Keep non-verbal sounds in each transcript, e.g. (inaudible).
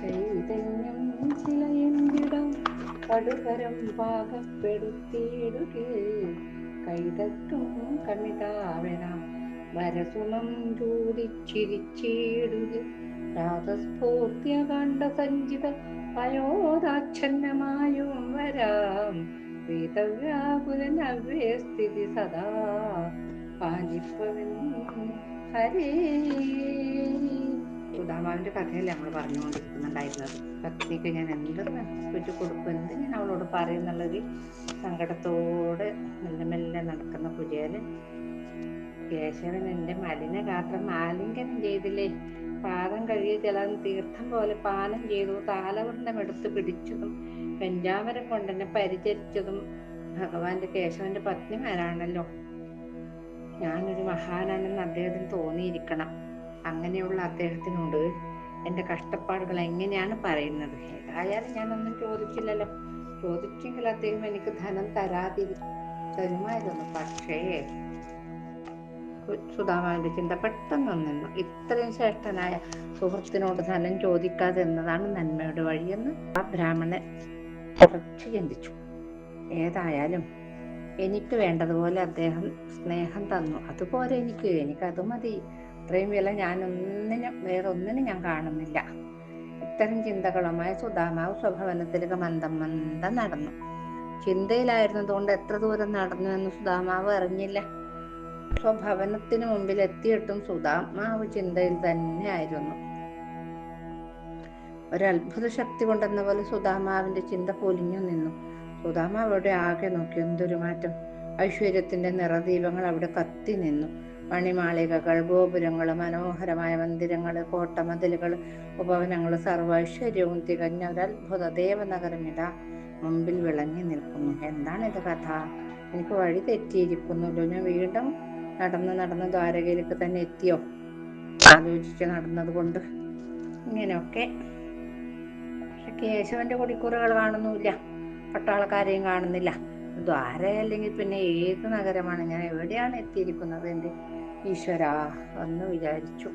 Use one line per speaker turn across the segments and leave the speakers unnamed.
ചൈതന്യം ചിലയെന്തിടം കടുകരം പാകപ്പെടുത്തിയിടുകേ. കൈതട്ടും കണ്ണിതാവന വരസുമം ചൂടിച്ചിരിച്ചിടുക രാതസ്ഫൂർത്തിയ കണ്ട സഞ്ചിത പയോദാച്ഛന്നമായും വരാം. പ്രീതവ്യാകുലനവ്യസ്ഥിതി സദാ. പാലിപ്പവൻ ഹരേ. സുധാമാവിന്റെ കഥയല്ലേ നമ്മൾ പറഞ്ഞുകൊണ്ടിരിക്കുന്നുണ്ടായിരുന്നത്. ഭക്തിക്ക് ഞാൻ എന്ത് വെച്ച് കൊടുക്കും എന്ത് ഞാൻ അവളോട് പറയും എന്നുള്ളത് സങ്കടത്തോടെ മെല്ലെ മെല്ലെ നടക്കുന്ന കുചേലൻ കേശവൻ എന്റെ മലിന ഗാത്രം ആലിംഗനം ചെയ്തില്ലേ? പാദം കഴുകി ജലം തീർത്ഥം പോലെ പാനം ചെയ്തു താലവൃന്ദം എടുത്ത് പിടിച്ചതും വെഞ്ചാമരം കൊണ്ടെന്നെ പരിചരിച്ചതും ഭഗവാന്റെ കേശവന്റെ പത്നിമാരാണല്ലോ. ഞാനൊരു മഹാനാണെന്ന് അദ്ദേഹത്തിന് തോന്നിയിരിക്കണം. അങ്ങനെയുള്ള അദ്ദേഹത്തിനോട് എന്റെ കഷ്ടപ്പാടുകൾ എങ്ങനെയാണ് പറയുന്നത്? ഏതായാലും ഞാനൊന്നും ചോദിച്ചില്ലല്ലോ. ചോദിച്ചെങ്കിൽ അദ്ദേഹം എനിക്ക് ധനം തരാതിരി തരുമായിരുന്നു പക്ഷേ സുധാമാവിന്റെ ചിന്ത പെട്ടെന്ന് നിന്നു ഇത്രയും ശ്രേഷ്ഠനായ സുഹൃത്തിനോട് ധനം ചോദിക്കാതെ എന്നതാണ് നന്മയുടെ വഴിയെന്ന് ആ ബ്രാഹ്മണൻ കുറച്ച് ചിന്തിച്ചു. ഏതായാലും എനിക്ക് വേണ്ടതുപോലെ അദ്ദേഹം സ്നേഹം തന്നു. അതുപോലെ എനിക്ക് എനിക്കത് മതി. ഇത്രയും വില ഞാൻ ഒന്നിനും വേറൊന്നിനും ഞാൻ കാണുന്നില്ല. ഇത്തരം ചിന്തകളുമായി സുധാമാവ് സ്വഭവനത്തിലേക്ക് മന്ദം മന്ദം നടന്നു. ചിന്തയിലായിരുന്നതുകൊണ്ട് എത്ര ദൂരം നടന്നു എന്ന് സുധാമാവ് അറിഞ്ഞില്ല. സ്വഭവനത്തിന് മുമ്പിൽ എത്തിയിട്ടും സുധാമാവ് ചിന്തയിൽ തന്നെ ആയിരുന്നു. ഒരത്ഭുത ശക്തി കൊണ്ടെന്ന പോലെ സുധാമാവിന്റെ ചിന്ത പൊലിഞ്ഞു നിന്നു. സുധാമാവ് അവിടെ ആകെ നോക്കി. എന്തൊരു മാറ്റം. ഐശ്വര്യത്തിന്റെ നിറദീപങ്ങൾ അവിടെ കത്തി നിന്നു. മണിമാളികകൾ ഗോപുരങ്ങൾ മനോഹരമായ മന്ദിരങ്ങൾ കോട്ടമതിലുകൾ ഉപവനങ്ങൾ സർവൈശ്വര്യവും തികഞ്ഞ ഒരത്ഭുത ദേവനഗരമിത. മുമ്പിൽ വിളങ്ങി നിൽക്കുന്നു. എന്താണ് ഇത് കഥ? എനിക്ക് വഴി തെറ്റിയിരിക്കുന്നല്ലോ ഞാൻ വീണ്ടും നടന്ന് നടന്ന് ദ്വാരകയിലേക്ക് തന്നെ എത്തിയോ? ആലോചിച്ച് നടന്നത് കൊണ്ട്. ഇങ്ങനെയൊക്കെ. പക്ഷെ കേശവന്റെ കൊടിക്കൂറുകൾ കാണുന്നുമില്ല. പട്ടാളക്കാരെയും കാണുന്നില്ല. ദ്വാര അല്ലെങ്കിൽ പിന്നെ ഏത് നഗരമാണ്? ഞാൻ എവിടെയാണ് എത്തിയിരിക്കുന്നത് എന്റെ ഈശ്വര എന്ന് വിചാരിച്ചു.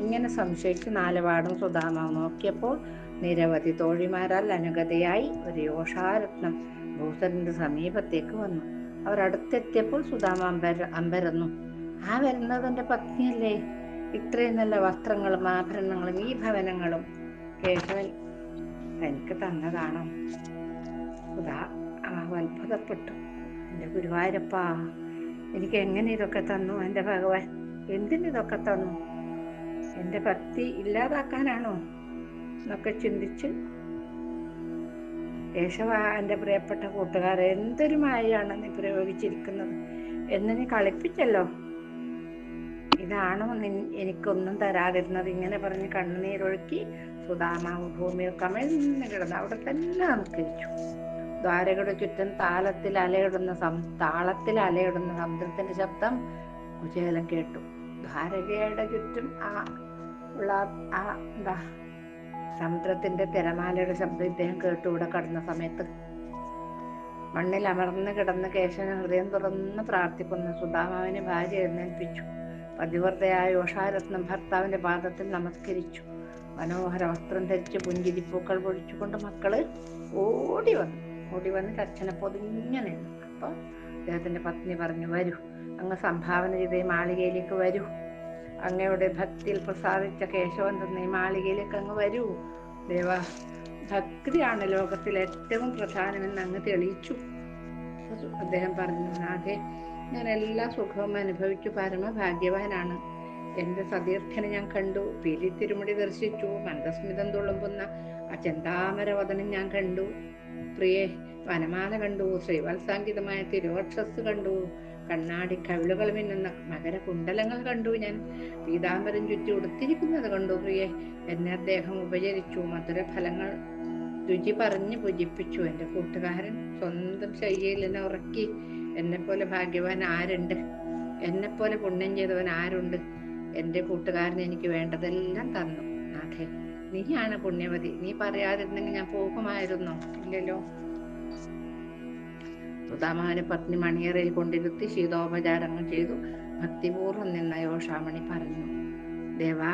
ഇങ്ങനെ സംശയിച്ച് നാലുപാടും സുധാമ നോക്കിയപ്പോൾ നിരവധി തോഴിമാരാൽ അനുഗതയായി ഒരു യോഷാരത്നം ഭൂസരന്റെ സമീപത്തേക്ക് വന്നു. അവർ അടുത്തെത്തിയപ്പോൾ സുധാമ അമ്പര അമ്പരന്നു. ആ വരുന്നത് എന്റെ പത്നിയല്ലേ? ഇത്രയും നല്ല വസ്ത്രങ്ങളും ആഭരണങ്ങളും ഈ ഭവനങ്ങളും. കേശവൻ തനിക്ക് തന്നതാണോ? സുധാ അത്ഭുതപ്പെട്ടു. എന്റെ ഗുരുവായൂരപ്പാ എനിക്ക് എങ്ങനെ ഇതൊക്കെ തന്നു? എന്റെ ഭഗവാൻ എന്തിനിതൊക്കെ തന്നു? എന്റെ ഭക്തി ഇല്ലാതാക്കാനാണോ? എന്നൊക്കെ ചിന്തിച്ച് കേശവ എന്റെ പ്രിയപ്പെട്ട കൂട്ടുകാരെ എന്തൊരു മായയാണ് നീ പ്രയോഗിച്ചിരിക്കുന്നത്? എന്ന് നീ കളിപ്പിച്ചല്ലോ. ഇതാണോ എനിക്കൊന്നും തരാതിരുന്നത്? ഇങ്ങനെ പറഞ്ഞ് കണ്ണുനീരൊഴുക്കി സുധാമാവ് ഭൂമിയിൽ കമിഴ്ന്ന് കിടന്ന് അവിടെ തന്നെ നമസ്കരിച്ചു. ദ്വാരകയുടെ ചുറ്റും താളത്തിൽ അലയിടുന്ന സം താളത്തിൽ അലയിടുന്ന സമുദ്രത്തിന്റെ ശബ്ദം കുചേലം കേട്ടു. ദ്വാരകയുടെ ചുറ്റും ആ ഉള്ള ആ എന്താ സമുദ്രത്തിന്റെ തിരമാലയുടെ ശബ്ദം ഇദ്ദേഹം കേട്ടു. ഇവിടെ കടന്ന സമയത്ത് മണ്ണിൽ അമർന്ന് കിടന്ന് കേശവന് ഹൃദയം തുറന്ന് പ്രാർത്ഥിക്കുന്ന. സുധാമാവിനെ ഭാര്യ എഴുന്നേൽപ്പിച്ചു. പതിവർദ്ധയായ ഉഷാരത്നം ഭർത്താവിന്റെ പാദത്തിൽ നമസ്കരിച്ചു. മനോഹര വസ്ത്രം ധരിച്ച് പുഞ്ചിരിപ്പൂക്കൾ പൊഴിച്ചുകൊണ്ട് മക്കൾ ഓടി വന്നു. ഓടി വന്ന് അച്ഛനെ പൊതിഞ്ഞു നിന്നു. അപ്പൊ അദ്ദേഹത്തിന്റെ പത്നി പറഞ്ഞു വരൂ. അങ്ങ് സംഭാവന ചെയ്ത ഈ മാളികയിലേക്ക് വരൂ. അങ്ങയുടെ ഭക്തിയിൽ പ്രസാദിച്ച കേശവൻ തന്ന ഈ മാളികയിലേക്ക് അങ്ങ് വരൂ. ദേവ ഭക്തിയാണ് ലോകത്തിൽ ഏറ്റവും പ്രധാനമെന്ന് അങ്ങ് തെളിയിച്ചു. അദ്ദേഹം പറഞ്ഞു നാഥേ ഞാൻ എല്ലാ സുഖവും അനുഭവിച്ചു. പരമഭാഗ്യവാനാണ്. എന്റെ സതീർത്ഥനെ ഞാൻ കണ്ടു. പീലി തിരുമുടി ദർശിച്ചു. മന്ദസ്മിതം തുളുമ്പുന്ന ആ ചെന്താമരവതനം ഞാൻ കണ്ടു. പ്രിയെ വനമാല കണ്ടു ശ്രീവത്സാങ്കിതമായ തിരുവക്ഷസ് കണ്ടു കണ്ണാടി കവിളുകൾ മിന്നുന്ന മകരകുണ്ടലങ്ങൾ കണ്ടു ഞാൻ. പീതാംബരം ചുറ്റി ഉടുത്തിരിക്കുന്നത് കണ്ടു പ്രിയെ എന്നെ അദ്ദേഹം ഉപചരിച്ചു മധുര ഫലങ്ങൾ രുചി പറഞ്ഞ് പൂജിപ്പിച്ചു. എന്റെ കൂട്ടുകാരൻ സ്വന്തം ശയ്യയിൽ എന്നെ ഉറക്കി എന്നെ പോലെ ഭാഗ്യവാൻ ആരുണ്ട്? എന്നെ പോലെ പുണ്യം ചെയ്തവൻ ആരുണ്ട്? എന്റെ കൂട്ടുകാരൻ എനിക്ക് വേണ്ടതെല്ലാം തന്നു അതെ നീയാണ് പുണ്യവതി. നീ പറയാതിരുന്നെങ്കിൽ ഞാൻ പോകുമായിരുന്നോ? ഇല്ലല്ലോ. സുധാമാവിനെ പത്നി മണിയറയിൽ കൊണ്ടിരുത്തി ശീതോപചാരങ്ങൾ ചെയ്തു. ഭക്തിപൂർവം നിന്ന യോഷാമണി പറഞ്ഞു ദേവാ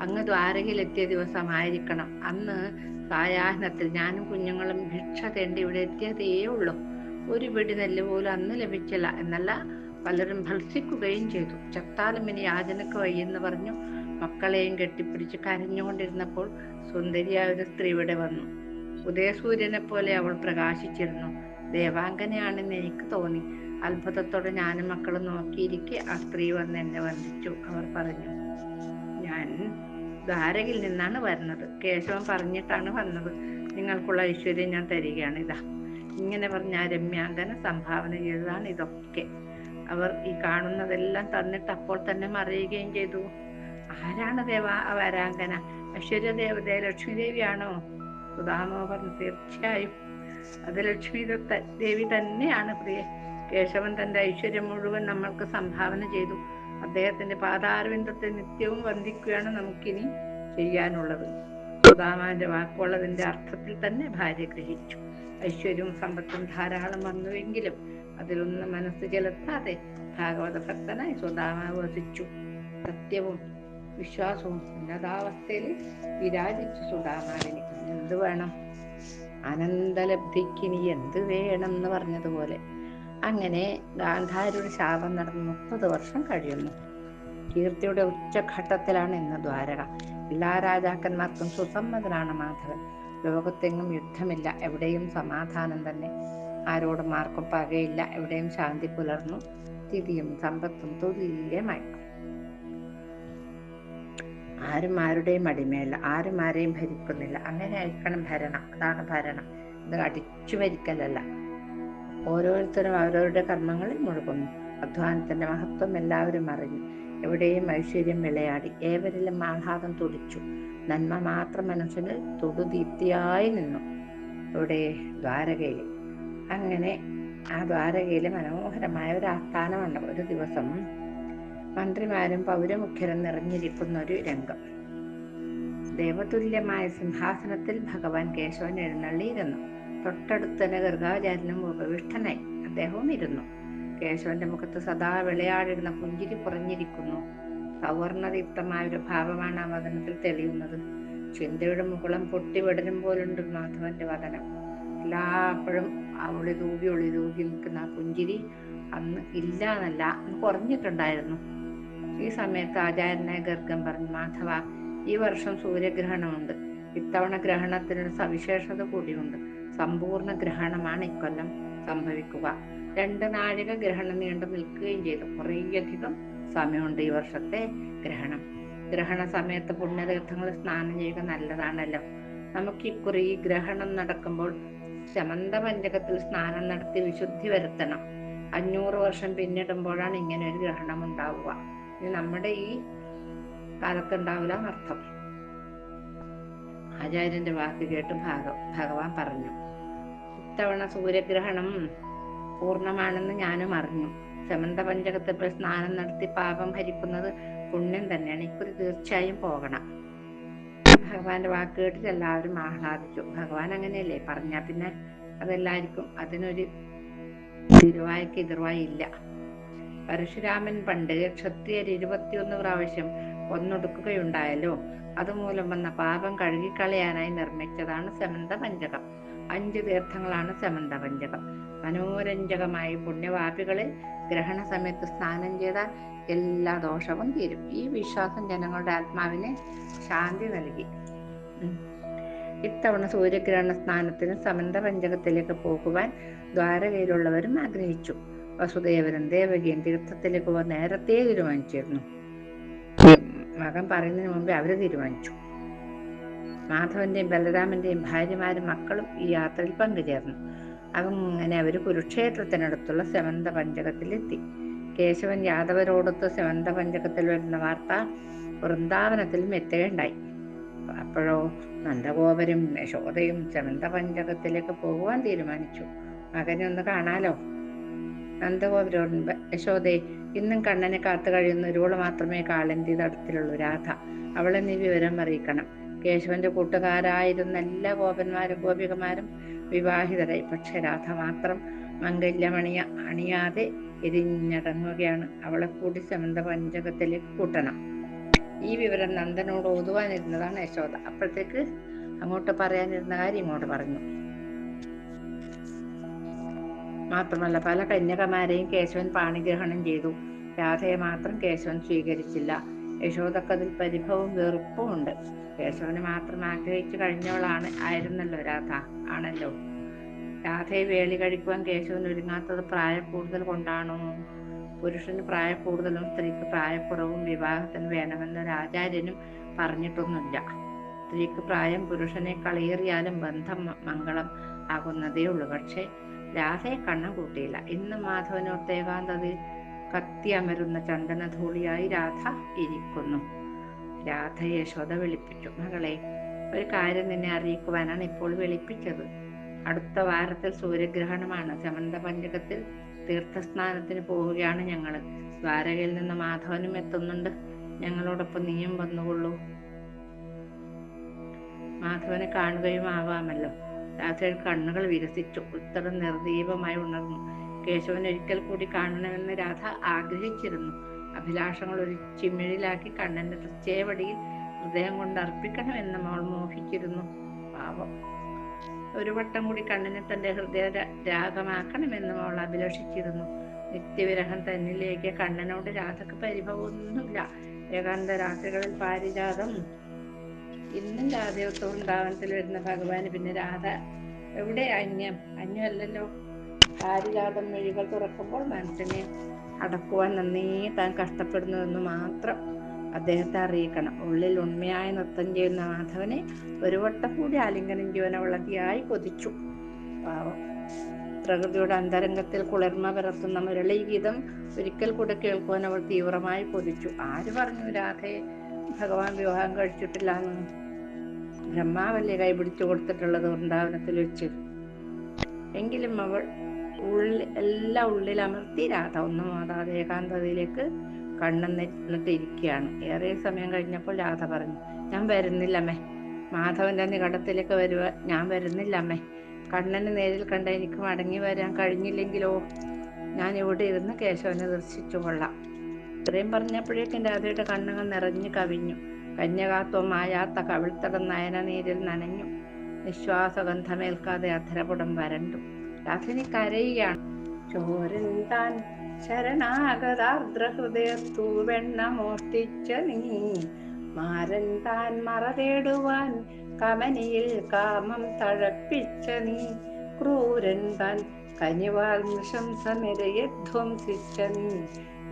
അങ്ങ് ദ്വാരകയിലെത്തിയ ദിവസമായിരിക്കണം. അന്ന് സായാഹ്നത്തിൽ ഞാനും കുഞ്ഞുങ്ങളും ഭിക്ഷ തേണ്ടി ഇവിടെ എത്തിയതേ ഉള്ളൂ. ഒരു പിടി നെല്ല് പോലും അന്ന് ലഭിച്ചില്ല. എന്നല്ല പലരും ഭത്സിക്കുകയും ചെയ്തു. ചത്താലും ഇനി യാചനക്ക് വയ്യെന്ന് പറഞ്ഞു. മക്കളെയും കെട്ടിപ്പിടിച്ച് കരഞ്ഞുകൊണ്ടിരുന്നപ്പോൾ സുന്ദരിയായ ഒരു സ്ത്രീ ഇവിടെ വന്നു. ഉദയസൂര്യനെ പോലെ അവൾ പ്രകാശിച്ചിരുന്നു. ദേവാംഗനയാണെന്ന് എനിക്ക് തോന്നി. അത്ഭുതത്തോടെ ഞാനും മക്കളും നോക്കിയിരിക്കെ ആ സ്ത്രീ വന്ന് എന്നെ വന്ദിച്ചു അവർ പറഞ്ഞു. ഞാൻ ദ്വാരകയിൽ നിന്നാണ് വരുന്നത്. കേശവൻ പറഞ്ഞിട്ടാണ് വന്നത്. നിങ്ങൾക്കുള്ള ഐശ്വര്യം ഞാൻ തരികയാണ്. ഇതാ. ഇങ്ങനെ പറഞ്ഞ ആ രമ്യാങ്കന സംഭാവന ചെയ്തതാണ് ഇതൊക്കെ. അവർ ഈ കാണുന്നതെല്ലാം തന്നിട്ട് അപ്പോൾ തന്നെ മറിയുകയും ചെയ്തു. ആരാണ് ദേവ വരാങ്കന? ഐശ്വര്യ ദേവത ലക്ഷ്മി ദേവിയാണോ സുധാമോ പറഞ്ഞു തീർച്ചയായും. അത് ലക്ഷ്മി ദേവി തന്നെയാണ് പ്രിയ. കേശവൻ തന്റെ ഐശ്വര്യം മുഴുവൻ നമ്മൾക്ക് സംഭാവന ചെയ്തു. അദ്ദേഹത്തിന്റെ പാതാരവിന്ദത്തെ നിത്യവും വന്ദിക്കുകയാണ് നമുക്കിനി ചെയ്യാനുള്ളത്. സുധാമാന്റെ വാക്കുള്ളതിന്റെ അർത്ഥത്തിൽ തന്നെ ഭാര്യ ഗ്രഹിച്ചു. ഐശ്വര്യവും സമ്പത്തും ധാരാളം വന്നുവെങ്കിലും അതിലൊന്നും മനസ്സ് ചെലുത്താതെ ഭാഗവത ഭക്തനായി സുധാമ വസിച്ചു. സത്യവും വിശ്വാസവും ഉന്നതാവസ്ഥയിൽ വിരാജിച്ചു സുധാമാവിന് എന്ത് വേണം? അനന്തലബ്ധിക്കിനി എന്ത് വേണം എന്ന് പറഞ്ഞതുപോലെ. അങ്ങനെ ഗാന്ധാരിയുടെ ശാപം നടന്ന് മുപ്പത് വർഷം കഴിയുന്നു. കീർത്തിയുടെ ഉച്ചഘട്ടത്തിലാണ് ഇന്ന് ദ്വാരക. എല്ലാ രാജാക്കന്മാർക്കും സുസമ്മതനാണ് മാധവൻ. ലോകത്തെങ്ങും യുദ്ധമില്ല എവിടെയും സമാധാനം തന്നെ. ആരോടും ആർക്കും പകയില്ല എവിടെയും ശാന്തി പുലർന്നു. സ്ഥിതിയും സമ്പത്തും തുല്യമായി. ആരും ആരുടെയും അടിമയല്ല ആരും ആരെയും ഭരിക്കുന്നില്ല. അങ്ങനെ ആയിരിക്കണം ഭരണം. അതാണ് ഭരണം. ഇത് അടിച്ചു ഭരിക്കലല്ല. ഓരോരുത്തരും അവരവരുടെ കർമ്മങ്ങളിൽ മുഴുകുന്നു. അധ്വാനത്തിന്റെ മഹത്വം എല്ലാവരും അറിഞ്ഞു. എവിടെയും ഐശ്വര്യം വിളയാടി. ഏവരിലും ആഹ്ലാദം തുടിച്ചു. നന്മ മാത്രം മനസ്സിന് തൊടുദീപ്തിയായി നിന്നു. ഇവിടെ ദ്വാരകയിൽ അങ്ങനെ ആ ദ്വാരകയിലെ മനോഹരമായ ഒരു ആസ്ഥാനമുണ്ട് ഒരു ദിവസം മന്ത്രിമാരും പൗരമുഖ്യരും നിറഞ്ഞിരിക്കുന്ന ഒരു രംഗം. ദേവതുല്യമായ സിംഹാസനത്തിൽ ഭഗവാൻ കേശവൻ എഴുന്നള്ളിയിരുന്നു. തൊട്ടടുത്ത് തന്നെ ഗർഗാചാര്യനും ഉപവിഷ്ടനായി അദ്ദേഹവും ഇരുന്നു. കേശവന്റെ മുഖത്ത് സദാ വിളയാടിരുന്ന പുഞ്ചിരി കുറഞ്ഞിരിക്കുന്നു സൗവർണദീപ്തമായ ഒരു ഭാവമാണ് ആ വദനത്തിൽ തെളിയുന്നത്. ചിന്തയുടെ മുകളം പൊട്ടിവിടരും പോലുണ്ട് മാധവന്റെ വദനം എല്ലാപ്പോഴും അവളി തൂകി ഒളി തൂകി നിൽക്കുന്ന ആ പുഞ്ചിരി അന്ന് ഇല്ല എന്നല്ല കുറഞ്ഞിട്ടുണ്ടായിരുന്നു. ഈ സമയത്ത് ആചാര്യനായ ഗർഗം പറഞ്ഞു മാധവ ഈ വർഷം സൂര്യഗ്രഹണമുണ്ട്. ഇത്തവണ ഗ്രഹണത്തിനൊരു സവിശേഷത കൂടിയുണ്ട്. സമ്പൂർണ ഗ്രഹണമാണ് ഇക്കൊല്ലം സംഭവിക്കുക. രണ്ട് നാഴിക ഗ്രഹണം നീണ്ടു നിൽക്കുകയും ചെയ്തു. കുറേയധികം സമയമുണ്ട് ഈ വർഷത്തെ ഗ്രഹണം. ഗ്രഹണ സമയത്ത് പുണ്യതീർത്ഥങ്ങളിൽ സ്നാനം ചെയ്യുക നല്ലതാണല്ലോ. നമുക്ക് ഇക്കുറി ഗ്രഹണം നടക്കുമ്പോൾ ശമന്ത പഞ്ചകത്തിൽ സ്നാനം നടത്തി വിശുദ്ധി വരുത്തണം. അഞ്ഞൂറ് വർഷം പിന്നിടുമ്പോഴാണ് ഇങ്ങനെ ഒരു ഗ്രഹണം ഉണ്ടാവുക. നമ്മുടെ ഈ കാലത്തുണ്ടാവില്ല അർത്ഥം. ആചാര്യന്റെ വാക്ക് കേട്ട് ഭാഗ ഭഗവാൻ പറഞ്ഞു ഇത്തവണ സൂര്യഗ്രഹണം പൂർണമാണെന്ന് ഞാനും അറിഞ്ഞു. സമന്ത പഞ്ചകത്തിൽ സ്നാനം നടത്തി പാപം ഭരിക്കുന്നത് പുണ്യം തന്നെയാണ്. ഇക്കുറി തീർച്ചയായും പോകണം. ഭഗവാന്റെ വാക്ക് കേട്ടിട്ട് എല്ലാവരും ആഹ്ലാദിച്ചു. ഭഗവാൻ അങ്ങനെയല്ലേ? പറഞ്ഞാ പിന്നെ അതെല്ലാവർക്കും അതിനൊരു തിരുവായ്ക്ക് എതിർവായി ഇല്ല. പരശുരാമൻ പണ്ട് ക്ഷത്രിയർ ഇരുപത്തിയൊന്ന് പ്രാവശ്യം ഒന്നൊടുക്കുകയുണ്ടായല്ലോ അതുമൂലം വന്ന പാപം കഴുകിക്കളയാനായി നിർമ്മിച്ചതാണ് സമന്ത പഞ്ചകം അഞ്ച് തീർത്ഥങ്ങളാണ് സമന്ത പഞ്ചകം മനോരഞ്ജകമായി പുണ്യവാപികളിൽ ഗ്രഹണ സമയത്ത് സ്നാനം ചെയ്താൽ എല്ലാ ദോഷവും തീരും. ഈ വിശ്വാസം ജനങ്ങളുടെ ആത്മാവിനെ ശാന്തി നൽകി. ഇത്തവണ സൂര്യഗ്രഹണ സ്നാനത്തിന് സമന്ത പഞ്ചകത്തിലേക്ക് പോകുവാൻ ദ്വാരകയിലുള്ളവരും ആഗ്രഹിച്ചു. വസുദേവരും ദേവകിയും തീർത്ഥത്തിലേക്ക് പോകാൻ നേരത്തെ തീരുമാനിച്ചിരുന്നു. മകൻ പറയുന്നതിന് മുമ്പേ അവർ തീരുമാനിച്ചു. മാധവന്റെയും ബലരാമന്റെയും ഭാര്യമാരും മക്കളും ഈ യാത്രയിൽ പങ്കുചേർന്നു. അങ്ങനെ അവർ കുരുക്ഷേത്രത്തിനടുത്തുള്ള സെമന്ത പഞ്ചകത്തിലെത്തി കേശവൻ യാദവരോടൊത്ത് സെമന്ത പഞ്ചകത്തിൽ വരുന്ന വാർത്ത വൃന്ദാവനത്തിലും എത്തുകയുണ്ടായി അപ്പോഴോ നന്ദഗോപരും യശോദയും സെമന്ത പഞ്ചകത്തിലേക്ക് പോകുവാൻ തീരുമാനിച്ചു. മകനെ ഒന്ന് കാണാലോ? നന്ദഗോപുരോട് യശോദേ ഇന്നും കണ്ണനെ കാത്തു കഴിയുന്ന ഒരുവൾ മാത്രമേ കാളന്തി തടത്തിലുള്ളൂ രാധ. അവളെ നീ വിവരം അറിയിക്കണം. കേശവന്റെ കൂട്ടുകാരായിരുന്ന എല്ലാ ഗോപന്മാരും ഗോപികമാരും വിവാഹിതരായി. പക്ഷെ രാധ മാത്രം മംഗല്യമണിയ അണിയാതെ എരിഞ്ഞടങ്ങുകയാണ് അവളെ കൂടി സമന്ത പഞ്ചകത്തിലേക്ക് കൂട്ടണം. ഈ വിവരം നന്ദനോട് ഓതുവാനിരുന്നതാണ് യശോദ. അപ്പോഴത്തേക്ക് അങ്ങോട്ട് പറയാനിരുന്ന കാര്യം ഇങ്ങോട്ട് പറഞ്ഞു. മാത്രമല്ല പല കന്യകമാരെയും കേശവൻ പാണിഗ്രഹണം ചെയ്തു. രാധയെ മാത്രം കേശവൻ സ്വീകരിച്ചില്ല. യശോദക്കതിൽ പരിഭവവും വെറുപ്പും ഉണ്ട്. കേശവന് മാത്രം ആഗ്രഹിച്ചു കഴിഞ്ഞവളാണ് ആയിരുന്നല്ലോ രാധ. ആണല്ലോ. രാധയെ വേളി കഴിക്കുവാൻ കേശവൻ ഒരുങ്ങാത്തത് പ്രായ കൂടുതൽ കൊണ്ടാണോ? പുരുഷന് പ്രായ കൂടുതലും സ്ത്രീക്ക് പ്രായക്കുറവും വിവാഹത്തിന് വേണമെന്ന് ആചാര്യനും പറഞ്ഞിട്ടൊന്നുമില്ല. സ്ത്രീക്ക് പ്രായം പുരുഷനെ കളയേറിയാലും ബന്ധം മംഗളം ആകുന്നതേ ഉള്ളൂ. പക്ഷേ രാധയെ കണ്ണം കൂട്ടിയില്ല. ഇന്ന് മാധവനോർത്ത് അമരുന്ന ചന്ദനധൂളിയായി രാധ ഇരിക്കുന്നു. രാധ യശോദ വിളിപ്പിച്ചു. മകളെ ഒരു കാര്യം നിന്നെ അറിയിക്കുവാനാണ് ഇപ്പോൾ വിളിപ്പിച്ചത്. അടുത്ത വാരത്തിൽ സൂര്യഗ്രഹണമാണ്. ചമന്ത പഞ്ചകത്തിൽ തീർത്ഥസ്നാനത്തിന് പോവുകയാണ് ഞങ്ങൾ ദ്വാരകയിൽ നിന്ന് മാധവനും എത്തുന്നുണ്ട്. ഞങ്ങളോടൊപ്പം നീയും വന്നുകൊള്ളൂ. മാധവനെ കാണുകയും ആവാമല്ലോ. രാധയുടെ കണ്ണുകൾ വികസിച്ചു. ഉത്തരം നിർദീപമായി ഉണർന്നു. കേശവൻ ഒരിക്കൽ കൂടി കാണണമെന്ന് രാധ ആഗ്രഹിച്ചിരുന്നു. അഭിലാഷങ്ങൾ ഒരു ചിമ്മിഴിലാക്കി കണ്ണന്റെ തൃച്ചേവടിയിൽ ഹൃദയം കൊണ്ട് അർപ്പിക്കണമെന്ന് മോൾ മോഹിച്ചിരുന്നു. പാവം. ഒരു വട്ടം കൂടി കണ്ണിനെ തന്റെ ഹൃദയ രാഗമാക്കണമെന്ന് മോൾ അഭിലഷിച്ചിരുന്നു. നിത്യവിരഹം തന്നിലേക്ക് കണ്ണനോട് രാധക്ക് പരിഭവമൊന്നുമില്ല. ഏകാന്ത രാത്രികളിൽ പാരിജാതം ഇന്നും രാധയോത്സവം ശ്രാവണത്തിൽ വരുന്ന ഭഗവാന് പിന്നെ രാധ എവിടെ? അന്യം. അന്യമല്ലല്ലോ. പാരിജാതം മെഴികൾ തുറക്കുമ്പോൾ മനസ്സിനെ അടക്കുവാൻ നന്നേ താൻ കഷ്ടപ്പെടുന്നുവെന്ന് മാത്രം അദ്ദേഹത്തെ അറിയിക്കണം. ഉള്ളിൽ ഉണ്മയായി നൃത്തം ചെയ്യുന്ന മാധവനെ ഒരു വട്ടം കൂടി ആലിംഗനം ചെയ്യുവാൻ അവൾ കൊതിച്ചു. പാവം. പ്രകൃതിയുടെ അന്തരംഗത്തിൽ കുളിർമ പരത്തുന്ന മുരളീഗീതം ഒരിക്കൽ കൂടെ കേൾക്കുവാൻ അവൾ തീവ്രമായി കൊതിച്ചു. ആര് പറഞ്ഞു രാധയെ? ഭഗവാൻ വിവാഹം കഴിച്ചിട്ടില്ല ബ്രഹ്മാവല്ലേ കൈപിടിച്ചു കൊടുത്തിട്ടുള്ളത് വൃന്ദാവനത്തിൽ വെച്ച്? എങ്കിലും അവൾ ഉള്ളിൽ എല്ലാം ഉള്ളിൽ അമർത്തി രാധ ഒന്നും മാതാതെ ഏകാന്തതയിലേക്ക് കണ്ണെന്നിട്ട് ഇരിക്കുകയാണ് ഏറെ സമയം കഴിഞ്ഞപ്പോൾ രാധ പറഞ്ഞു ഞാൻ വരുന്നില്ലമ്മേ മാധവന്റെ നികടത്തിലേക്ക് വരുക ഞാൻ വരുന്നില്ലമ്മേ കണ്ണന് നേരിൽ കണ്ട എനിക്ക് മടങ്ങി വരാൻ കഴിഞ്ഞില്ലെങ്കിലോ? ഞാൻ ഇവിടെ ഇരുന്ന് കേശവനെ ദർശിച്ചു കൊള്ളാം. ഇത്രയും പറഞ്ഞപ്പോഴേക്കും രാധയുടെ കണ്ണുകൾ നിറഞ്ഞു കവിഞ്ഞു. കന്യകാത്വം കവിൾത്തട നയനനീരിൽ നനഞ്ഞു. നിശ്വാസഗന്ധമേൽക്കാതെ അധരപുടം വരണ്ടു. രാധനി കരയുകയാണ്. ചോരൻ താൻ ശരണാഗതാർദ്രഹൃദയത്തു വെണ്ണ മോഷ്ടിച്ച നീ. മാരൻ താൻ മറ തേടുവാൻ കമനിയിൽ കാമം തഴപ്പിച്ച നീ. ക്രൂരൻ താൻ കനിവാൽ നിശംസ നിരയെ നീ.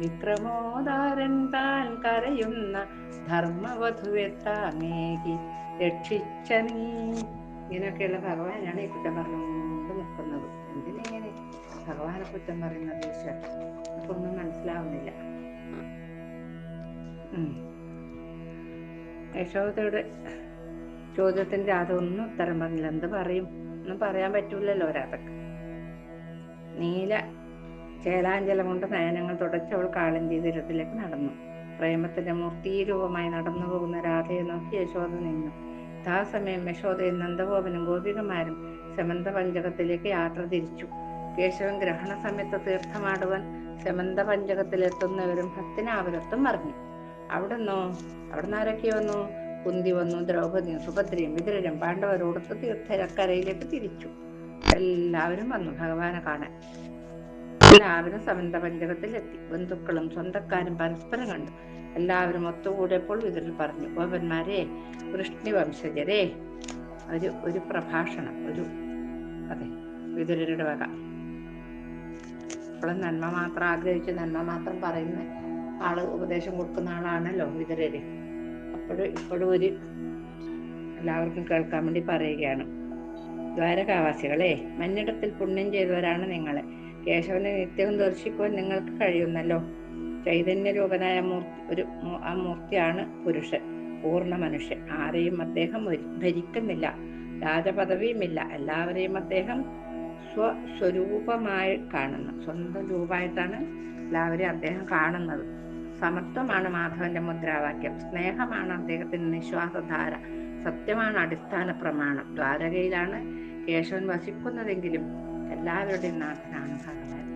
വിക്രമോദാരൻ താൻ കരയുന്ന ധർമ്മവധുവെ താങ്ങേകി രക്ഷിച്ച നീ. ഇങ്ങനെയൊക്കെയുള്ള ഭഗവാനാണ് ഈ കുറ്റം പറഞ്ഞുകൊണ്ട് നിൽക്കുന്നത്. എന്തിനിങ്ങനെ ഭഗവാനെ കുറ്റം പറയുന്നത് ഈശ്വരൻ? അപ്പൊ ഒന്നും മനസ്സിലാവുന്നില്ല. യശോദയുടെ ചോദ്യത്തിന്റെ അതൊന്നും ഉത്തരം പറഞ്ഞില്ല. എന്ത് പറയും? ഒന്നും പറയാൻ പറ്റൂലല്ലോ ഒരാൾക്ക്. നീല ചേലാഞ്ചലം കൊണ്ട് നയനങ്ങൾ തുടച്ച് അവൾ കാളന്തി തീരത്തിലേക്ക് നടന്നു. പ്രേമത്തിന്റെ മൂർത്തീരൂപമായി നടന്നു പോകുന്ന രാധയെ നോക്കി യശോദ നിന്നു. ആ സമയം. യശോദയും നന്ദഗോപനും ഗോപികമാരും സമന്ത പഞ്ചകത്തിലേക്ക് യാത്ര തിരിച്ചു. കേശവൻ ഗ്രഹണ സമയത്ത് തീർത്ഥമാടുവാൻ സമന്ത പഞ്ചകത്തിലെത്തുന്നവരും ഭക്തനാവരത്തും നിന്നോ അവിടുന്നോ? അവിടുന്ന് ആരൊക്കെ വന്നു? കുന്തി വന്നു ദ്രൗപദിയും സുഭദ്രയും വിതുരരും പാണ്ഡവരോടൊത്ത് തീർത്ഥക്കരയിലേക്ക് തിരിച്ചു. എല്ലാവരും വന്നു ഭഗവാനെ കാണാൻ. എല്ലാവരും സമന്ത പഞ്ചകത്തിലെത്തി. ബന്ധുക്കളും സ്വന്തക്കാരും പരസ്പരം കണ്ടു. എല്ലാവരും ഒത്തുകൂടിയപ്പോൾ വിതുരൻ പറഞ്ഞു. ഗോപന്മാരെ വൃഷ്ണി വംശജരെ ഒരു ഒരു പ്രഭാഷണം ഒരു അതെ വിതുരരുടെ വക. ഇപ്പോഴും നന്മ മാത്രം ആഗ്രഹിച്ച് നന്മ മാത്രം പറയുന്ന ആൾ ഉപദേശം കൊടുക്കുന്ന ആളാണല്ലോ വിതുരര്. അപ്പോഴും ഇപ്പോഴും ഒരു എല്ലാവർക്കും കേൾക്കാൻ വേണ്ടി പറയുകയാണ്. ദ്വാരകാവാസികളെ മഞ്ഞിടത്തിൽ പുണ്യം ചെയ്തവരാണ് നിങ്ങളെ. കേശവനെ നിത്യവും ദർശിക്കുവാൻ നിങ്ങൾക്ക് കഴിയുന്നല്ലോ. ചൈതന്യ രൂപനായ മൂർത്തി ഒരു ആ മൂർത്തിയാണ് പുരുഷൻ പൂർണ മനുഷ്യൻ. ആരെയും അദ്ദേഹം ഭരിക്കുന്നില്ല രാജപദവിയുമില്ല. എല്ലാവരെയും അദ്ദേഹം സ്വസ്വരൂപമായി കാണുന്നു. സ്വന്തം രൂപമായിട്ടാണ് എല്ലാവരെയും അദ്ദേഹം കാണുന്നത്. സമത്വമാണ് മാധവന്റെ മുദ്രാവാക്യം. സ്നേഹമാണ് അദ്ദേഹത്തിന്റെ നിശ്വാസധാര. സത്യമാണ് അടിസ്ഥാന പ്രമാണം. ദ്വാരകയിലാണ് കേശവൻ വസിക്കുന്നതെങ്കിലും എല്ലാവരുടെയും നാഥനാണ് ഭഗവാൻ.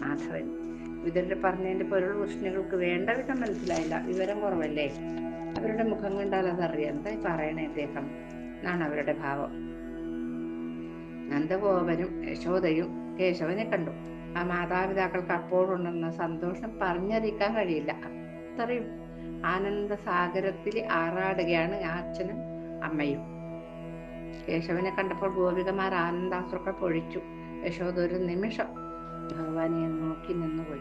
മാധവൻ. ഇവരുടെ പറഞ്ഞതിന്റെ പൊരുൾ പ്രശ്നങ്ങൾക്ക് വേണ്ട വിധം മനസ്സിലായില്ല. വിവരം കുറവല്ലേ? അവരുടെ മുഖം കണ്ടാൽ അതറിയാം. എന്താ ഈ പറയണേ അദ്ദേഹം? എന്നാണ് അവരുടെ ഭാവം. നന്ദഗോപനും യശോദയും കേശവനെ കണ്ടു. ആ മാതാപിതാക്കൾക്ക് അപ്പോഴുണ്ടെന്ന സന്തോഷം പറഞ്ഞറിയിക്കാൻ കഴിയില്ല. അത്രയും ആനന്ദസാഗരത്തിൽ ആറാടുകയാണ് അച്ഛനും അമ്മയും. കേശവനെ കണ്ടപ്പോൾ ഗോപികമാർ ആനന്ദാശ്രുക്കൾ പൊഴിച്ചു. യശോദ ഒരു നിമിഷം ഭഗവാനെ നോക്കി നിന്നുപോയി.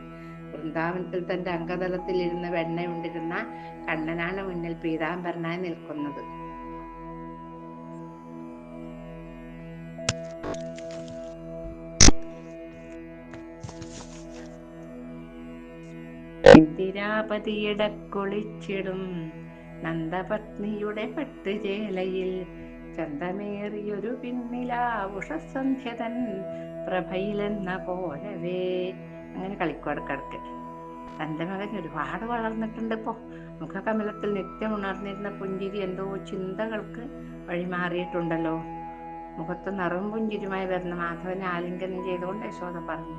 വൃന്ദാവനത്തിൽ തന്റെ അംഗതലത്തിൽ ഇരുന്ന് വെണ്ണയുണ്ടിരുന്ന കണ്ണനാണ് മുന്നിൽ പീതാംബരനായി നിൽക്കുന്നത്. ഇന്ദിരാപതിയിടക്കുളിച്ചിടും നന്ദപത്നിയുടെ പട്ടുചേലയിൽ ചന്തമേറിയൊരു പിന്നിലാവുഷസന്ധ്യതൻ പ്രഭയിലെന്ന പോലവേ. അങ്ങനെ കളിക്കുവടക്കടക്ക് തന്റെ മകൻ ഒരുപാട് വളർന്നിട്ടുണ്ട് ഇപ്പോ. മുഖകമലത്തിൽ നിത്യം ഉണർന്നിരുന്ന പുഞ്ചിരി എന്തോ ചിന്തകൾക്ക് വഴിമാറിയിട്ടുണ്ടല്ലോ. മുഖത്ത് നിറം പുഞ്ചിരിയുമായി വരുന്ന മാധവനെ ആലിംഗനം ചെയ്തുകൊണ്ട് യശോദ പറഞ്ഞു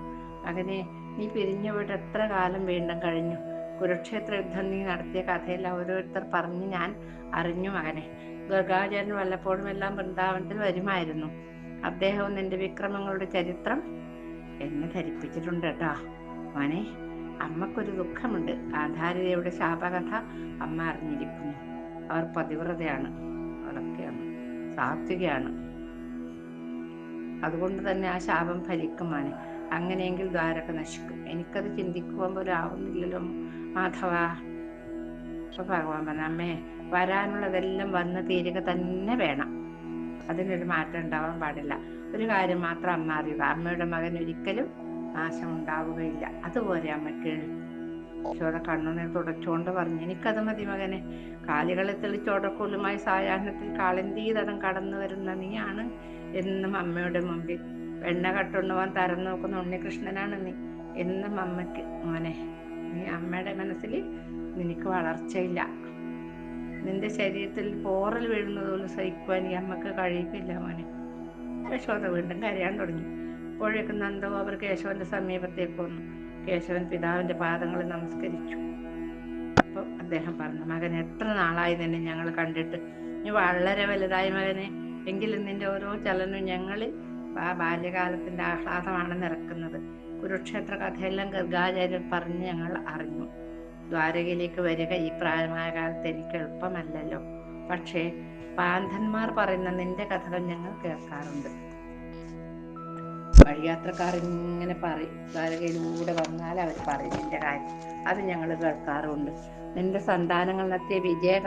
മകനെ നീ പിരിഞ്ഞു പോയിട്ട് എത്ര കാലം വീണ്ടും കഴിഞ്ഞു? കുരുക്ഷേത്ര യുദ്ധം നീ നടത്തിയ കഥയെല്ലാം ഓരോരുത്തർ പറഞ്ഞ് ഞാൻ അറിഞ്ഞു മകനെ. ഗർഗാചാര്യൻ വല്ലപ്പോഴും എല്ലാം വൃന്ദാവനത്തിൽ വരുമായിരുന്നു. അദ്ദേഹവും നിന്റെ വിക്രമങ്ങളുടെ ചരിത്രം എന്നെ ധരിപ്പിച്ചിട്ടുണ്ട് കേട്ടോ. മോനെ അമ്മക്കൊരു ദുഃഖമുണ്ട്. ആധാരിതയുടെ ശാപകഥ അമ്മ അറിഞ്ഞിരിക്കുന്നു. അവർ പതിവ്രതയാണ് അതൊക്കെയാണ് സാത്വികയാണ്. അതുകൊണ്ട് തന്നെ ആ ശാപം ഫലിക്കും മോനെ. അങ്ങനെയെങ്കിൽ ദ്വാരക നശിക്കും. എനിക്കത് ചിന്തിക്കുവാൻ പോലും ആവുന്നില്ലല്ലോ മാധവ. ഭഗവാൻ പറഞ്ഞ അമ്മേ വരാനുള്ളതെല്ലാം വന്ന് തീരുക തന്നെ വേണം. അതിനൊരു മാറ്റം ഉണ്ടാവാൻ പാടില്ല. ഒരു കാര്യം മാത്രം അമ്മ അറിയുക. അമ്മയുടെ മകൻ ഒരിക്കലും നാശം ഉണ്ടാവുകയില്ല അതുപോലെ അമ്മയ്ക്ക് യശോദ കണ്ണുനീർ തുടച്ചുകൊണ്ട് പറഞ്ഞു എനിക്കത് മതി മകനെ. കാലികളെ തെളിച്ചോടക്കുലുമായി സായാഹ്നത്തിൽ കാളന്തി തടം കടന്നു വരുന്ന നീയാണ് എന്നും അമ്മയുടെ മുമ്പിൽ. വെണ്ണ കട്ടുണ്ണുവാൻ തരം നോക്കുന്ന ഉണ്ണികൃഷ്ണനാണ് നീ എന്നും അമ്മയ്ക്ക്. മോനെ നീ അമ്മയുടെ മനസ്സിൽ നിനക്ക് വളർച്ചയില്ല. നിന്റെ ശരീരത്തിൽ പോറൽ വീഴുന്നത് പോലും സഹിക്കുവാൻ ഈ അമ്മയ്ക്ക് കഴിയിപ്പില്ല മോനെ. യശോദ വീണ്ടും കരയാൻ തുടങ്ങി. അപ്പോഴേക്കും നന്ദോ അവർ കേശവന്റെ സമീപത്തേക്ക് വന്നു. കേശവൻ പിതാവിന്റെ പാദങ്ങളെ നമസ്കരിച്ചു. അപ്പൊ അദ്ദേഹം പറഞ്ഞു മകൻ എത്ര നാളായി നിന്നെ ഞങ്ങൾ കണ്ടിട്ട്? നീ വളരെ വലുതായി മകനെ. എങ്കിലും നിന്റെ ഓരോ ചലനവും ഞങ്ങളിൽ ആ ബാല്യകാലത്തിന്റെ ആഹ്ലാദമാണ് നിറക്കുന്നത്. കുരുക്ഷേത്ര കഥയെല്ലാം ഗർഗാചാര്യർ പറഞ്ഞ് ഞങ്ങൾ അറിഞ്ഞു. ദ്വാരകയിലേക്ക് വരിക ഈ പ്രായമായ കാലത്ത് എനിക്ക് എളുപ്പമല്ലല്ലോ. പക്ഷേ പാന്തന്മാർ പറയുന്ന നിന്റെ കഥകൾ ഞങ്ങൾ കേൾക്കാറുണ്ട്. വഴിയാത്രക്കാർ ഇങ്ങനെ പറയും. ദ്വാരകയിലൂടെ വന്നാൽ അവർ പറയും നിന്റെ കാര്യം. അത് ഞങ്ങൾ കേൾക്കാറുണ്ട്. നിന്റെ സന്താനങ്ങൾ നടത്തിയ വിജയ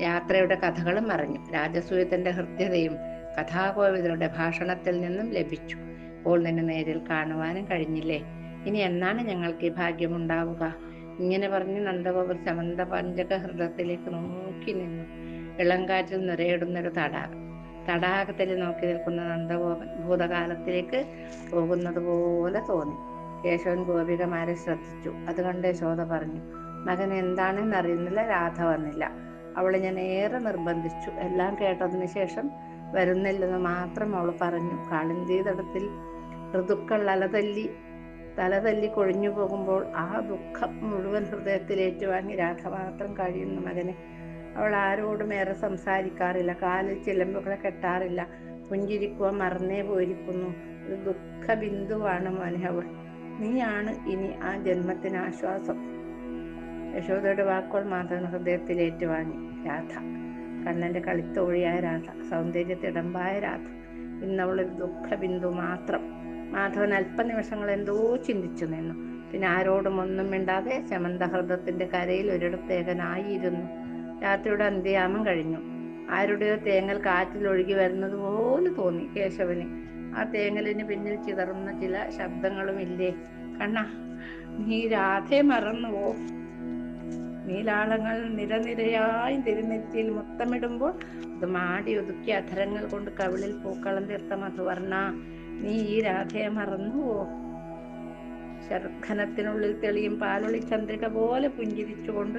യാത്രയുടെ കഥകളും അറിഞ്ഞു. രാജസൂയത്തിന്റെ ഹൃദ്യതയും കഥാകോവിതരുടെ ഭാഷണത്തിൽ നിന്നും ലഭിച്ചു. ഇപ്പോൾ നിന്നെ നേരിൽ കാണുവാനും കഴിഞ്ഞില്ലേ? ഇനി എന്നാണ് ഞങ്ങൾക്ക് ഈ ഭാഗ്യമുണ്ടാവുക ഇങ്ങനെ പറഞ്ഞ് നന്ദഗോപർ സമന്ത പഞ്ചക ഹൃദയത്തിലേക്ക് നോക്കി നിന്നു. ഇളങ്കാറ്റിൽ നിറയിടുന്നൊരു തടാകം. തടാകത്തിൽ നോക്കി നിൽക്കുന്ന നന്ദഗോപൻ ഭൂതകാലത്തിലേക്ക് പോകുന്നത് പോലെ തോന്നി. കേശവൻ ഗോപികമാരെ ശ്രദ്ധിച്ചു. അത് കണ്ട് യശോദ പറഞ്ഞു മകൻ എന്താണെന്ന് അറിയുന്നില്ല രാധ വന്നില്ല. അവളെ ഞാൻ ഏറെ നിർബന്ധിച്ചു. എല്ലാം കേട്ടതിന് ശേഷം വരുന്നില്ലെന്ന് മാത്രം അവൾ പറഞ്ഞു. കാളിന്തീതടത്തിൽ ഋതുക്കൾ അലതല്ലി തലതല്ലി കൊഴിഞ്ഞു പോകുമ്പോൾ ആ ദുഃഖം മുഴുവൻ ഹൃദയത്തിൽ ഏറ്റുവാങ്ങി രാധ മാത്രം കഴിയുന്നു മകനെ. അവൾ ആരോടും ഏറെ സംസാരിക്കാറില്ല. കാലിൽ ചിലമ്പുകളെ കെട്ടാറില്ല. പുഞ്ചിരിക്കുവാൻ മറന്നേ പോയിരിക്കുന്നു. ഒരു ദുഃഖ ബിന്ദുവാണ് മോനെ അവൾ. നീയാണ് ഇനി ആ ജന്മത്തിന് ആശ്വാസം. യശോദയുടെ വാക്കുകൾ മാത്രം ഹൃദയത്തിൽ ഏറ്റുവാങ്ങി രാധ. കണ്ണന്റെ കളിത്തോഴിയായ രാധ. സൗന്ദര്യത്തിടമ്പായ രാധ. ഇന്നവളൊരു ദുഃഖ ബിന്ദു മാത്രം. മാധവൻ അല്പനിമിഷങ്ങൾ എന്തോ ചിന്തിച്ചു നിന്നു. പിന്നെ ആരോടും ഒന്നും മിണ്ടാതെ ശമന്തഹൃദത്തിന്റെ കരയിൽ ഒരിടത്തേകനായിരുന്നു രാത്രിയുടെ അന്ത്യയാമം കഴിഞ്ഞു. ആരുടെയോ തേങ്ങൽ കാറ്റിൽ ഒഴുകി വരുന്നത് പോലെ തോന്നി കേശവന്. ആ തേങ്ങലിന് പിന്നിൽ ചിതറുന്ന ചില ശബ്ദങ്ങളും ഇല്ലേ? കണ്ണ നീ രാധയെ മറന്നുവോ? നീലാളങ്ങൾ നിരനിരയായി തിരുനെറ്റിയിൽ മുത്തമിടുമ്പോൾ അത് മാടി ഒതുക്കി അധരങ്ങൾ കൊണ്ട് കവിളിൽ പൂക്കളം തീർത്ത മധുവർണ നീ ഈ രാധയെ മറന്നുവോ? ശർഖനത്തിനുള്ളിൽ തെളിയും പാലൊളി ചന്ദ്രിക പോലെ പുഞ്ചിരിച്ചുകൊണ്ട്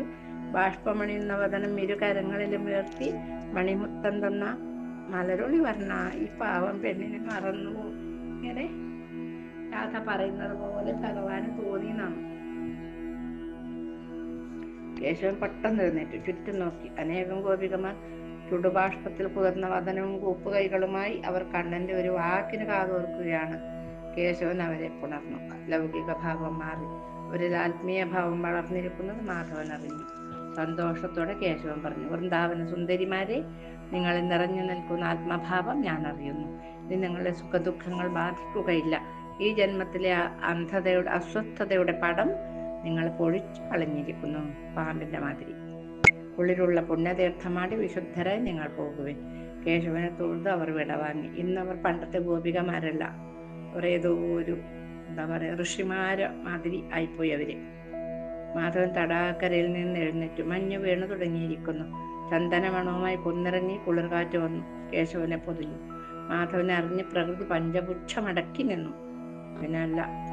ബാഷ്പമണിയുന്ന വതനം ഇരുകരങ്ങളിലും ഉയർത്തി മണിമുത്തം തന്ന മലരൊളി വർണ ഈ പാവം പെണ്ണിനെ മറന്നുവോ? ഇങ്ങനെ രാധ പറയുന്നത് പോലെ ഭഗവാന് തോന്നി നാം. കേശവൻ പെട്ടെന്ന് എഴുന്നേറ്റു. ചുറ്റും നോക്കി. അനേകം ഗോപികമാർ ചുടുബാഷ്പത്തിൽ കുതിർന്ന വതനവും കൂപ്പുകൈകളുമായി അവർ കണ്ണന്റെ ഒരു വാക്കിന് കാതോർക്കുകയാണ്. കേശവൻ അവരെ പുണർന്നു. ലൗകിക ഭാവം മാറി. ഒരു ആത്മീയ ഭാവം വളർന്നിരിക്കുന്നത് മാധവൻ അറിഞ്ഞു. സന്തോഷത്തോടെ കേശവൻ പറഞ്ഞു വൃന്ദാവന സുന്ദരിമാരെ നിങ്ങളിൽ നിറഞ്ഞു നിൽക്കുന്ന ആത്മഭാവം ഞാൻ അറിയുന്നു. ഇനി നിങ്ങളുടെ സുഖദുഃഖങ്ങൾ ബാധിക്കുകയില്ല. ഈ ജന്മത്തിലെ അന്ധതയുടെ അസ്വസ്ഥതയുടെ പടം നിങ്ങൾ പൊഴിച്ചു കളഞ്ഞിരിക്കുന്നു. പാമ്പിന്റെ മാതിരി. ഉള്ളിലുള്ള പുണ്യതീർത്ഥമാടി വിശുദ്ധരായി നിങ്ങൾ പോകുവിൻ. കേശവനെ തൊഴുത് അവർ വിടവാങ്ങി. ഇന്നവർ പണ്ടത്തെ ഗോപികമാരല്ല. ഒരേതോ ഒരു എന്താ പറയുക ഋഷിമാര മാതിരി ആയിപ്പോയി അവർ. മാധവൻ തടാകക്കരയിൽ നിന്ന് എഴുന്നേറ്റു. മഞ്ഞ് വീണു തുടങ്ങിയിരിക്കുന്നു. ചന്ദനമണവുമായി കുന്നിറങ്ങി കുളിർകാറ്റ് വന്നു. കേശവനെ പൊതിഞ്ഞു. മാധവനെ അറിഞ്ഞ് പ്രകൃതി പഞ്ചപുക്ഷമടക്കി നിന്നു. പിന്നല്ല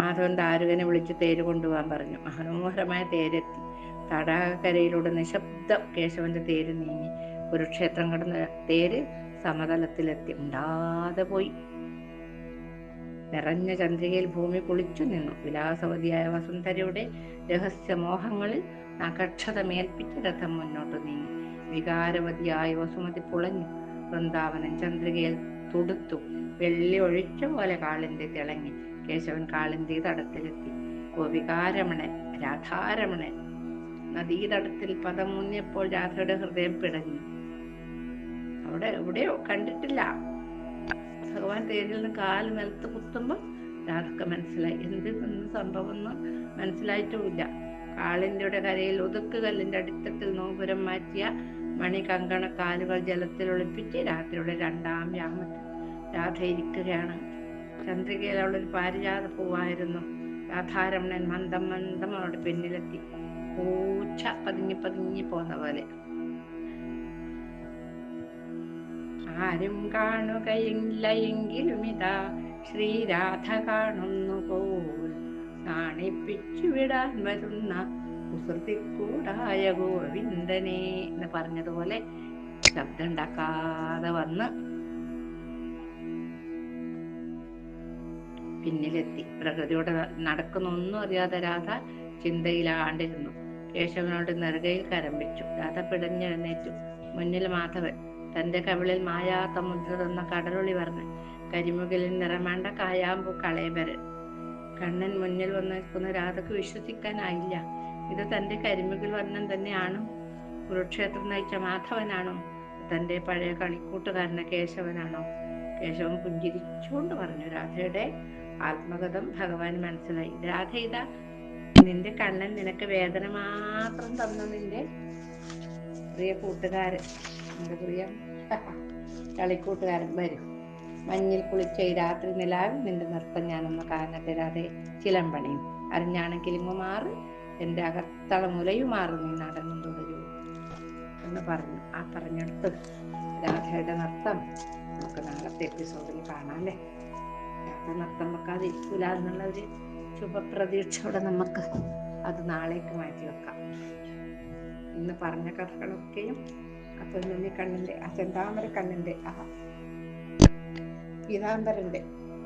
മാധവൻ ദാരുകനെ വിളിച്ച് തേര് കൊണ്ടുപോകാൻ പറഞ്ഞു. മനോഹരമായ തേരെത്തി. തടാകക്കരയിലൂടെ നിശബ്ദം കേശവന്റെ തേര് നീങ്ങി. കുരുക്ഷേത്രം കടന്ന തേര് സമതലത്തിലെത്തി. ഉണ്ടാതെ പോയി. നിറഞ്ഞ ചന്ദ്രികയിൽ ഭൂമി കുളിച്ചു നിന്നു. വിലാസവതിയായ വസുന്ധരയുടെ രഹസ്യമോഹങ്ങളിൽ നക്ഷതമേൽപ്പിച്ച രഥം മുന്നോട്ട് നീങ്ങി. വികാരവതിയായ വസുമതി പുളഞ്ഞു. വൃന്ദാവനം ചന്ദ്രികയിൽ തുടുത്തു. വെള്ളി ഒഴിച്ച പോലെ കാളിന്റെ തിളങ്ങി. കേശവൻ കാളിന്റെ തടത്തിലെത്തി. ഗോപികാരമണൻ രാധാരമണൻ. നദീതടത്തിൽ പദം മുന്നിയപ്പോൾ രാധയുടെ ഹൃദയം പിടഞ്ഞു. അവിടെ എവിടെയോ കണ്ടിട്ടില്ല. ഭഗവാൻ തേരിൽ നിന്ന് കാൽ നിലത്ത് കുത്തുമ്പോൾ രാധക്ക് മനസ്സിലായി. എന്ത് സംഭവം എന്ന് മനസ്സിലായിട്ടുമില്ല. കാളിന്റെ കരയിൽ ഒതുക്ക് കല്ലിന്റെ അടിത്തട്ടിൽ നോപുരം മാറ്റിയ മണി കങ്കണ കാലുകൾ ജലത്തിൽ ഒളിപ്പിച്ച് രാത്രിയുടെ രണ്ടാം യാമത്തിൽ രാധ ഇരിക്കുകയാണ്. ചന്ദ്രികയിൽ അവളൊരു പാരിജാത പൂവായിരുന്നു. രാധാരമണൻ മന്ദം മന്ദം അവളുടെ പിന്നിലെത്തി. പൂച്ച പതിഞ്ഞു പതിഞ്ഞു പോന്ന പോലെ. ആരും കാണുകയില്ല എങ്കിലും ഇതാ ശ്രീരാധ കാണുന്നു പോൽ. നാണിപ്പിച്ചു വിടാൻ വരുന്ന കുസൃതിക്കൂടായ ഗോവിന്ദനെ എന്ന് പറഞ്ഞതുപോലെ ശബ്ദം ഉണ്ടാക്കാതെ വന്ന് പിന്നിലെത്തി. പ്രകൃതിയോടെ നടക്കുന്നൊന്നും അറിയാതെ രാധ ചിന്തയിലാണ്ടിരുന്നു. കേശവനോട് നെറുകയിൽ കരമ്പിച്ചു. രാധ പിടഞ്ഞെഴുന്നേറ്റു. മുന്നിൽ മാധവൻ. തന്റെ കവിളിൽ മായാത്ത മുദ്ര തന്ന കടലൊളി പറഞ്ഞ് കരിമുകിലിൽ നിറമാണ്ട കായാമ്പു കളയവരൻ കണ്ണൻ മുന്നിൽ വന്ന് നിൽക്കുന്ന രാധക്ക് വിശ്വസിക്കാനായില്ല. ഇത് തന്റെ കരിമുകിൽ വർണം തന്നെയാണ്. കുരുക്ഷേത്രം നയിച്ച മാധവനാണോ? തന്റെ പഴയ കളിക്കൂട്ടുകാരനെ കേശവനാണോ? കേശവൻ പുഞ്ചിരിച്ചുകൊണ്ട് പറഞ്ഞു രാധയുടെ ആത്മകഥം ഭഗവാൻ മനസ്സിലായി. രാധ ഇതാ നിന്റെ കണ്ണൻ നിനക്ക് വേദന മാത്രം തന്ന നിന്റെ പ്രിയ കൂട്ടുകാരൻ എന്റെ പ്രിയ (laughs) കളിക്കൂട്ടുകാരൻ വരും. മഞ്ഞിൽ കുളിച്ച ഈ രാത്രി നിലാവിൽ നിന്റെ നൃത്തം ഞാനൊന്ന് കാണട്ടെ രാധെ ചിലമ്പണിയും. അറിഞ്ഞാണെങ്കിലും മാറി എന്റെ അകത്തള മുലയും മാറി നീ നടന്നും തുടരൂ എന്ന് പറഞ്ഞു. ആ പറഞ്ഞെടുത്ത് രാധയുടെ നൃത്തം നമുക്ക് നാളത്തെ എപ്പിസോഡിൽ കാണാല്ലേ രാധ നൃത്തം വെക്കാതെ ഇരിക്കൂല എന്നുള്ള ഒരു ശുഭപ്രതീക്ഷയോടെ നമുക്ക് അത് നാളേക്ക് മാറ്റി വെക്കാം. ഇന്ന് പറഞ്ഞ കഥകളൊക്കെയും അപ്പൊന്നി കണ്ണിന്റെ ആ ചെന്താമര കണ്ണിന്റെ ആ പീതാംബരന്റെ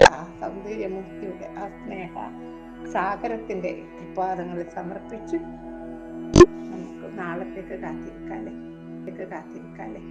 ആ സൗന്ദര്യമൂർത്തിയുടെ ആ സ്നേഹ സാഗരത്തിന്റെ തൃപ്പാദങ്ങളിൽ സമർപ്പിച്ച് നമുക്ക് നാളത്തേക്ക് കാത്തിരിക്കാല്ലേ കാത്തിരിക്കാല്ലേ